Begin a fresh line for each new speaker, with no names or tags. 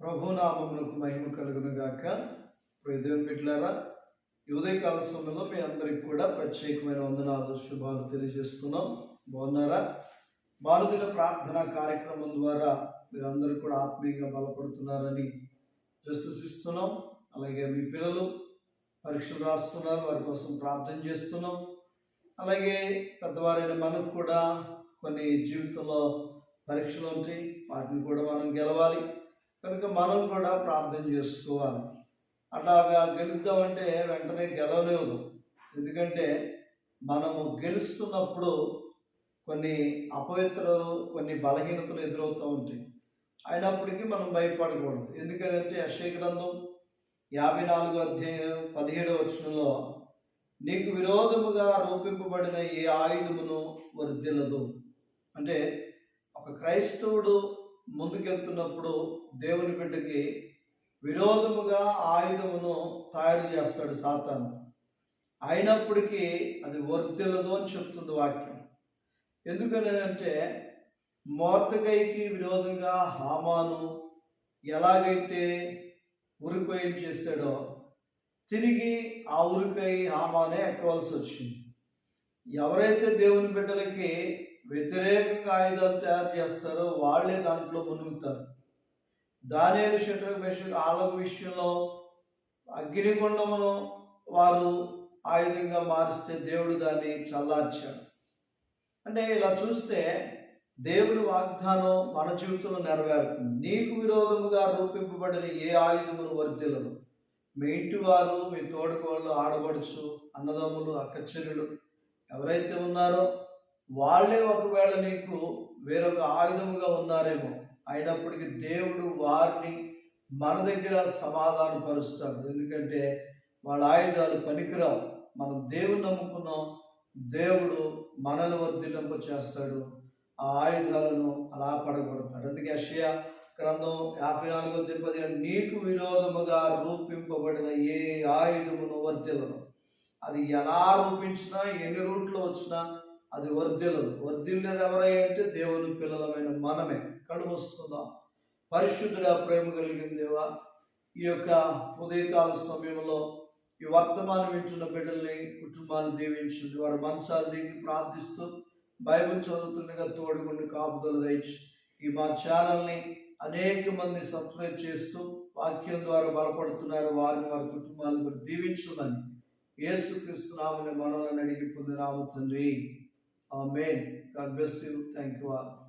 ప్రభునామములకు మహిమ కలుగును గాక. దేవుని బిడ్డలారా ఉదయకాల సమయంలో మీ అందరికి కూడా ప్రత్యేకమైన వందనాలు శుభాలు తెలియజేస్తున్నాం. బాగున్నారా? బాలుదిన ప్రార్థన కార్యక్రమం ద్వారా మీరందరూ కూడా ఆత్మీయంగా బలపడుతున్నారని విశ్వసిస్తున్నాం. అలాగే మీ పిల్లలు పరీక్షలు రాస్తున్నారు వారి కోసం ప్రార్థన చేస్తున్నాం. అలాగే పెద్దవారైన మనకు కూడా కొన్ని జీవితంలో పరీక్షలు ఉంటాయి వాటిని కూడా మనం గెలవాలి. కనుక మనం కూడా ప్రార్థన చేసుకోవాలి. అట్లాగా గెలుద్దామంటే వెంటనే గెలవలేదు ఎందుకంటే మనము గెలుస్తున్నప్పుడు కొన్ని అపవిత్రలు కొన్ని బలహీనతలు ఎదురవుతూ ఉంటాయి. అయినప్పటికీ మనం భయపడకూడదు. ఎందుకంటే అక్షయ గ్రంథం యాభై నాలుగో అధ్యాయం పదిహేడో వచనంలో నీకు విరోధముగా రూపింపబడిన ఏ ఆయుధమును వర్ధిల్లదు అంటే ఒక క్రైస్తవుడు ముందుకెళ్తున్నప్పుడు దేవుని బిడ్డకి విరోధముగా ఆయుధమును తయారు చేస్తాడు సాతాను. అయినప్పటికీ అది వర్ధిల్లదు అని చెప్తుంది వాక్యం. ఎందుకనంటే మోర్తకైకి విరోధంగా హామాను ఎలాగైతే ఉరికోయం చేశాడో తిరిగి ఆ ఉరికై హామానే ఎక్కవలసి వచ్చింది. ఎవరైతే దేవుని బిడ్డలకి వ్యతిరేక ఆయుధాలు తయారు చేస్తారో వాళ్ళే దాంట్లో మునుగుతారు. దానిని శత్రు వాళ్ళ విషయంలో అగ్నిగుండమును వారు ఆయుధంగా మారిస్తే దేవుడు దాన్ని చల్లార్చాడు. అంటే ఇలా చూస్తే దేవుడి వాగ్దానం మన జీవితంలో నెరవేరుతుంది. నీకు విరోధముగా రూపింపబడిన ఏ ఆయుధములు వర్తిలను మీ ఇంటి వారు మీ తోడుకోళ్ళు ఆడబడుచు అన్నదమ్ములు అక్కచెరులు ఎవరైతే ఉన్నారో వాళ్ళే ఒకవేళ నీకు వేరొక ఆయుధముగా ఉన్నారేమో అయినప్పటికీ దేవుడు వారిని మన దగ్గర సమాధానపరుస్తాడు ఎందుకంటే వాళ్ళ ఆయుధాలు పనికిరావు. మనం దేవుని నమ్ముకున్నాం. దేవుడు మనల్ని వర్ధిల్లింప చేస్తాడు. ఆ ఆయుధాలను అలా పడగొడతాడు. అందుకే అషయ గ్రంథం యాభై నాలుగో తిరుపతి నీకు విరోధముగా రూపింపబడిన ఏ ఆయుధమును వర్ధిల్లను? అది ఎలా రూపించినా ఎన్ని రూట్లో వచ్చినా అది వర్ధిల్లదు. వర్ధిల్లేది ఎవరై దేవుని పిల్లలమైన మనమే. కళ్ళు వస్తుందాం ప్రేమ కలిగిన దేవా ఈ యొక్క ఉదయకాల సమయంలో ఈ వర్తమానం వింటున్న బిడ్డల్ని కుటుంబాన్ని దీవించండి వారి మంచాలు దిగి ప్రార్థిస్తూ బైబిల్ చదువుతుండగా తోడుగుండి కాపుదలు దయచి ఈ మా ఛానల్ని అనేక మంది సబ్స్క్రైబ్ చేస్తూ వాక్యం ద్వారా బలపడుతున్నారు. వారిని వారి కుటుంబాలను కూడా దీవించమని యేసు నామని మనల్ని అడిగి పొందినాము తండ్రి. Amen. God bless you. Thank you all